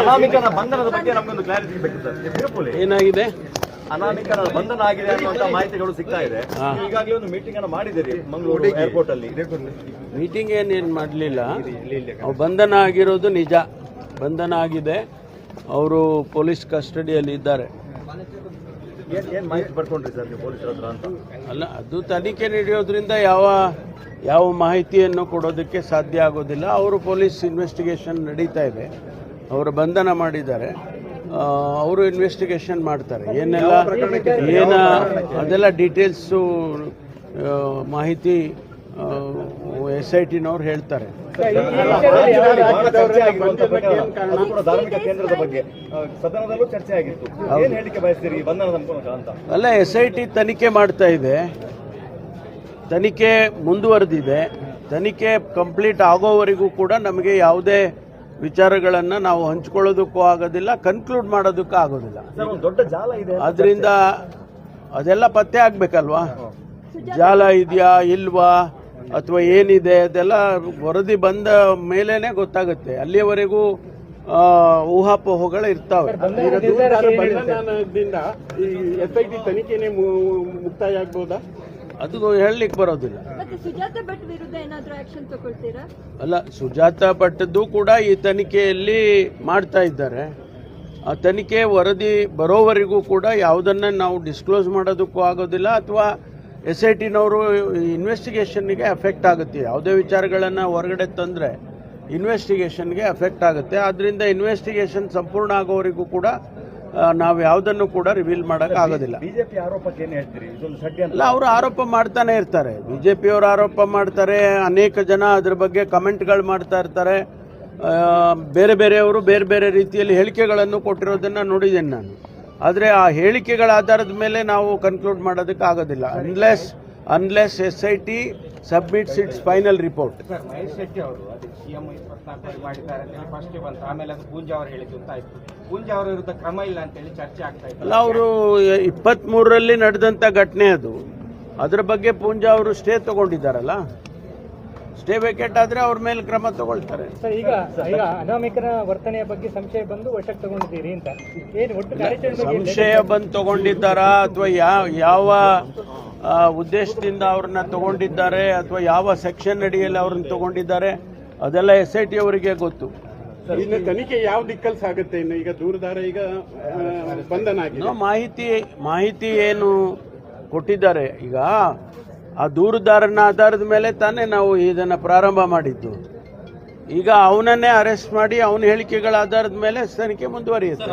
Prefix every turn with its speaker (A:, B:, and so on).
A: ಅನಾಮಿಕನ ಬಂಧನದ ಬಗ್ಗೆ ನಮಗೊಂದು ಕ್ಲಾರಿಟಿ ಬೇಕು ಸರ್
B: ಏನಾಗಿದೆ?
A: ಅನಾಮಿಕರ ಬಂಧನ ಆಗಿದೆ ಅನ್ನುವಂತ ಮಾಹಿತಿಗಳು ಸಿಗ್ತಾ ಇದೆ. ಈಗಾಗಲೇ ಒಂದು ಮೀಟಿಂಗ್ ಅನ್ನು ಮಾಡಿದಿರಿ ಮಂಗಳೂರು ಏರ್ಪೋರ್ಟ್ ಅಲ್ಲಿ.
B: ಮೀಟಿಂಗ್ ಏನೇನು ಮಾಡಲಿಲ್ಲ? ಅವ್ರು ಬಂಧನ ಆಗಿರೋದು ನಿಜ. ಬಂಧನ ಆಗಿದೆ. ಅವರು ಪೊಲೀಸ್ ಕಸ್ಟಡಿಯಲ್ಲಿ ಇದ್ದಾರೆ.
A: ಏನ್ ಮಾಹಿತಿ ಪಡ್ಕೊಂಡ್ರಿ ಸರ್ ನೀವು ಪೊಲೀಸರ ಹತ್ರ ಅಂತ?
B: ಅಲ್ಲ ಅದು ತನಿಖೆ ನಡೆಯೋದ್ರಿಂದ ಯಾವ ಯಾವ ಮಾಹಿತಿಯನ್ನು ಕೊಡೋದಕ್ಕೆ ಸಾಧ್ಯ ಆಗೋದಿಲ್ಲ. ಅವರು ಪೊಲೀಸ್ ಇನ್ವೆಸ್ಟಿಗೇಷನ್ ನಡೀತಾ ಇದೆ. ಅವರು ಬಂಧನ ಮಾಡಿದ್ದಾರೆ. ಅವರು ಇನ್ವೆಸ್ಟಿಗೇಷನ್ ಮಾಡ್ತಾರೆ. ಏನೆಲ್ಲ ಏನ ಅದೆಲ್ಲ ಡೀಟೇಲ್ಸು ಮಾಹಿತಿ ಎಸ್ ಐ ಟಿನವ್ರು ಹೇಳ್ತಾರೆ ಅಲ್ಲ ಎಸ್ ಐ ಟಿ ತನಿಖೆ ಮಾಡ್ತಾ ಇದೆ. ತನಿಖೆ ಮುಂದುವರೆದಿದೆ. ತನಿಖೆ ಕಂಪ್ಲೀಟ್ ಆಗೋವರೆಗೂ ಕೂಡ ನಮಗೆ ಯಾವುದೇ ವಿಚಾರಗಳನ್ನು ನಾವು ಹಂಚ್ಕೊಳ್ಳೋದಕ್ಕೂ ಆಗೋದಿಲ್ಲ ಕನ್ಕ್ಲೂಡ್ ಮಾಡೋದಕ್ಕೂ ಆಗೋದಿಲ್ಲ.
A: ದೊಡ್ಡ ಜಾಲ ಇದೆ
B: ಅದರಿಂದ ಅದೆಲ್ಲ ಪತ್ತೆ ಆಗಬೇಕಲ್ವಾ? ಜಾಲ ಇದೆಯಾ ಇಲ್ವಾ? ಅಥವಾ ಏನಿದೆ ಅದೆಲ್ಲ ವರದಿ ಬಂದ ಮೇಲೇನೆ ಗೊತ್ತಾಗುತ್ತೆ. ಅಲ್ಲಿಯವರೆಗೂ ಊಹಾಪೋಹಗಳು ಇರ್ತಾವೆ.
C: ಮುಕ್ತಾಯ ಆಗ್ಬೋದಾ?
B: ಅದು ಹೇಳಲಿಕ್ಕೆ ಬರೋದಿಲ್ಲ.
D: ಮತ್ತೆ ಸುಜಾತ ಭಟ್ ವಿರುದ್ಧ ಏನಾದ್ರೂ ಆಕ್ಷನ್ ತಗೊಳ್ತೀರಾ?
B: ಅಲ್ಲ ಸುಜಾತ ಭಟ್ಟದ್ದು ಕೂಡ ಈ ತನಿಖೆಯಲ್ಲಿ ಮಾಡ್ತಾ ಇದ್ದಾರೆ. ಆ ತನಿಖೆ ವರದಿ ಬರೋವರೆಗೂ ಕೂಡ ಯಾವುದನ್ನ ನಾವು ಡಿಸ್ಕ್ಲೋಸ್ ಮಾಡೋದಕ್ಕೂ ಆಗೋದಿಲ್ಲ ಅಥವಾ ಎಸ್ ಐ ಟಿನವರು ಇನ್ವೆಸ್ಟಿಗೇಷನ್ಗೆ ಎಫೆಕ್ಟ್ ಆಗುತ್ತೆ. ಯಾವುದೇ ವಿಚಾರಗಳನ್ನು ಹೊರಗಡೆ ತಂದರೆ ಇನ್ವೆಸ್ಟಿಗೇಷನ್ಗೆ ಎಫೆಕ್ಟ್ ಆಗುತ್ತೆ. ಆದ್ದರಿಂದ ಇನ್ವೆಸ್ಟಿಗೇಷನ್ ಸಂಪೂರ್ಣ ಆಗೋವರೆಗೂ ಕೂಡ ನಾವು ಯಾವುದನ್ನು ಕೂಡ ರಿವೀಲ್ ಮಾಡೋಕ್ಕಾಗೋದಿಲ್ಲ
A: ಬಿಜೆಪಿ ಆರೋಪಕ್ಕೆ ಏನು ಹೇಳ್ತೀರಿ?
B: ಅಲ್ಲ ಅವರು ಆರೋಪ ಮಾಡ್ತಾನೆ ಇರ್ತಾರೆ. ಬಿಜೆಪಿಯವರು ಆರೋಪ ಮಾಡ್ತಾರೆ. ಅನೇಕ ಜನ ಅದ್ರ ಬಗ್ಗೆ ಕಮೆಂಟ್ಗಳು ಮಾಡ್ತಾ ಇರ್ತಾರೆ. ಬೇರೆ ಬೇರೆಯವರು ಬೇರೆ ಬೇರೆ ರೀತಿಯಲ್ಲಿ ಹೇಳಿಕೆಗಳನ್ನು ಕೊಟ್ಟಿರೋದನ್ನು ನೋಡಿದ್ದೇನೆ ನಾನು. ಆದರೆ ಆ ಹೇಳಿಕೆಗಳ ಆಧಾರದ ಮೇಲೆ ನಾವು ಕನ್ಕ್ಲೂಡ್ ಮಾಡೋದಕ್ಕೆ ಆಗೋದಿಲ್ಲ. Unless unless S I T submits its final report
E: ಅವರು
B: ಅಲ್ಲ ಅವರು ಇಪ್ಪತ್ತ್ಮೂರರಲ್ಲಿ ನಡೆದಂಥ ಘಟನೆ ಅದು. ಅದರ ಬಗ್ಗೆ ಪೂಂಜಾ ಅವರು ಸ್ಟೇ ತಗೊಂಡಿದ್ದಾರಲ್ಲ? ಸ್ಟೇ ವೇಕೆಟ್ ಆದ್ರೆ ಅವ್ರ ಮೇಲೆ ಕ್ರಮ ತಗೊಳ್ತಾರೆ.
F: ಸರ್ ಈಗ ಈಗ ಅನಾಮಿಕರ ವರ್ತನೆಯ ಬಗ್ಗೆ ಸಂಶಯ ಬಂದು ವಶಕ್ಕೆ ತಗೊಂಡಿದ್ದೀರಿ ಅಂತ. ಏನು ಒಟ್ಟು ಕಾರ್ಯಾಚರಣೆ ಬಗ್ಗೆ
B: ಸಂಶಯ ಬಂದು ತಗೊಂಡಿದ್ದಾರಾ ಅಥವಾ ಯಾವ ಯಾವ ಉದ್ದೇಶದಿಂದ ಅವ್ರನ್ನ ತಗೊಂಡಿದ್ದಾರೆ ಅಥವಾ ಯಾವ ಸೆಕ್ಷನ್ ಅಡಿಯಲ್ಲಿ ಅವ್ರನ್ನ ತಗೊಂಡಿದ್ದಾರೆ ಅದೆಲ್ಲ ಎಸ್ ಐ ಟಿ ಅವರಿಗೆ ಗೊತ್ತು.
C: ಇನ್ನು ತನಿಖೆ ಯಾವ ದಿಕ್ಕಲ್ಲಿ ಸಾಗುತ್ತೆ? ಇನ್ನು ಈಗ ದೂರದಾರ ಈಗ ಬಂಧನ ಆಗಿದೆ.
B: ಮಾಹಿತಿ ಮಾಹಿತಿ ಏನು ಕೊಟ್ಟಿದ್ದಾರೆ. ಈಗ ಆ ದೂರುದಾರನ ಆಧಾರದ ಮೇಲೆ ತಾನೇ ನಾವು ಇದನ್ನು ಪ್ರಾರಂಭ ಮಾಡಿದ್ದು. ಈಗ ಅವನನ್ನೇ ಅರೆಸ್ಟ್ ಮಾಡಿ ಅವನ ಹೇಳಿಕೆಗಳ ಆಧಾರದ ಮೇಲೆ ತನಿಖೆ ಮುಂದುವರಿಯುತ್ತೆ.